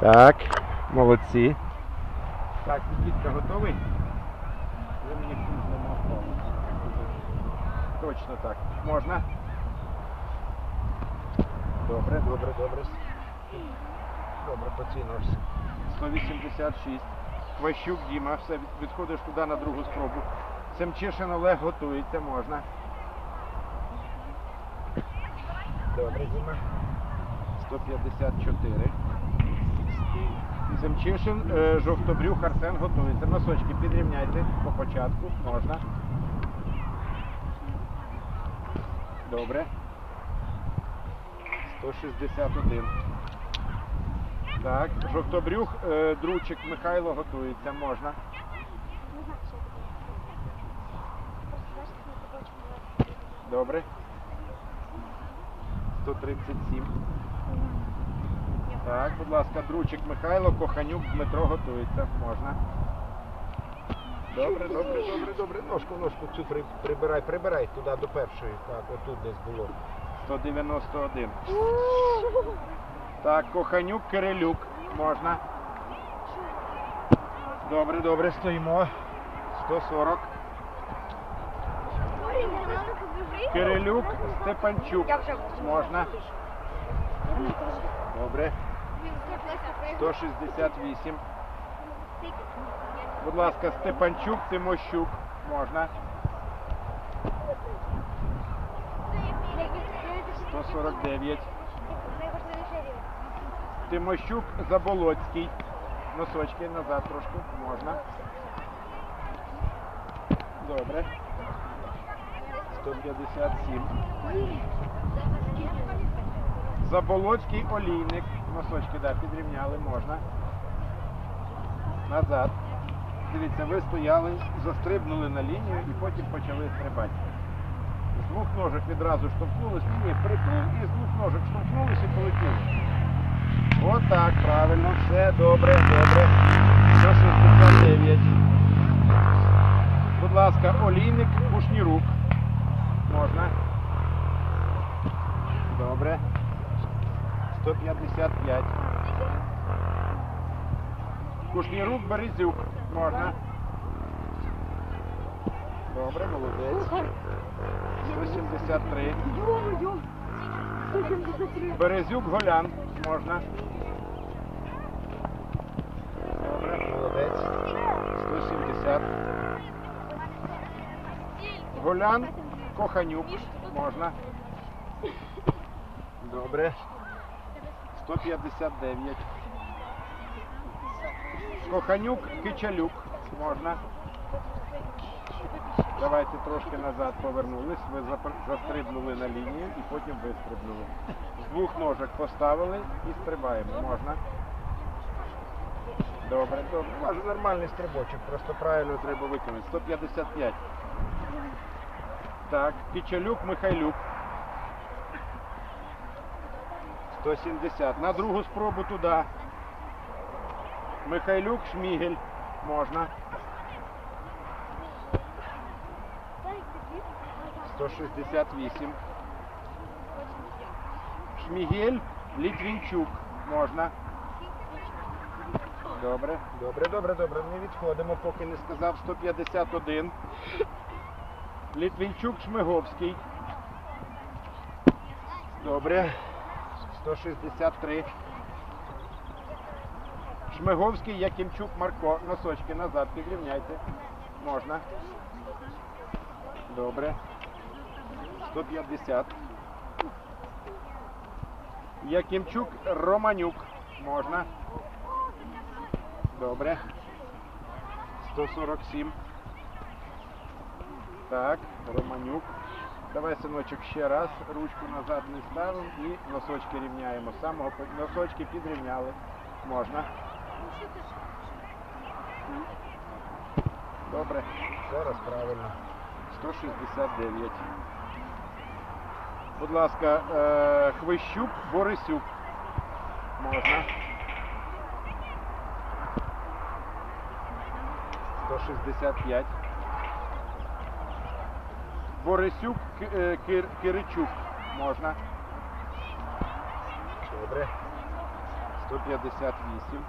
Так, молодці. Так, Нікітка готовий? Ви мені не. Точно так. Можна? Добре, добре, добре. Добре, поцінився. 186. Кващук Діма, все, відходиш туди на другу спробу. Семчишин Олег готується, можна. Добре, Діма. 154. Семчишин, е, жовтобрюх, Арсен готується. Носочки підрівняйте по початку, можна. Добре. 161. Так, жовтобрюх, е, дручик Михайло готується, можна. Добре. 137. Так, будь ласка, дручик Михайло, Коханюк, Дмитро готується. Можна. Добре, добре, добре, добре. Ножку, ножку цю при- прибирай, прибирай туди до першої. Так, отут десь було. 191. Так, Коханюк, Кирилюк. Можна. Добре, добре, стоїмо. 140. Кирилюк, Степанчук. Можна. Добре. 168. Будь ласка, Степанчук, Тимощук. Можна. 149. Тимощук, Заболоцький. Носочки назад трошки. Можна. Добре. 157. Заболоцький олійник. Носочки, да, підрівняли, можна. Назад. Дивіться, ви стояли, застрибнули на лінію і потім почали стрибати. З двох ножок відразу штовхнулись, ні, притул і з двох ножок штовхнулись і полетіли. Отак, правильно, все добре, добре. 169. Будь ласка, олійник, пушнірук. Можна. Добре. 155. Кушнірук, Березюк. Можна. Добре, молодець. 173. Березюк, Голян. Можна. Добре, молодець. 170. Голян, Коханюк. Можна. Добре. 159. Коханюк, Кичалюк. Можна. Давайте трошки назад повернулись. Ви застрибнули на лінію і потім вистрибнули. З двох ножок поставили і стрибаємо. Можна. Добре, добре. У вас нормальний стрибочок, просто правильно треба виконати. 155. Так, Кичалюк, Михайлюк. 170. На другу спробу туди. Михайлюк, Шмігель. Можна. 168. Шмігель, Літвінчук. Можна. Добре, добре, добре, добре. Не відходимо, поки не сказав 151. Літвінчук, Шмиговський. Добре. 163. Шмиговський, Якимчук, Марко. Носочки назад підрівняйте. Можна. Добре. 150. Якимчук, Романюк. Можна. Добре. 147. Так, Романюк. Давай, синочок, ще раз. Ручку назад не ставимо і носочки рівняємо. Самого носочки підрівняли. Можна. Добре. Зараз правильно. 169. Будь ласка, е, Хвищук, Борисюк. Можна. 165. Борисюк, е, Кир- Киричук. Можна. Добре. 158.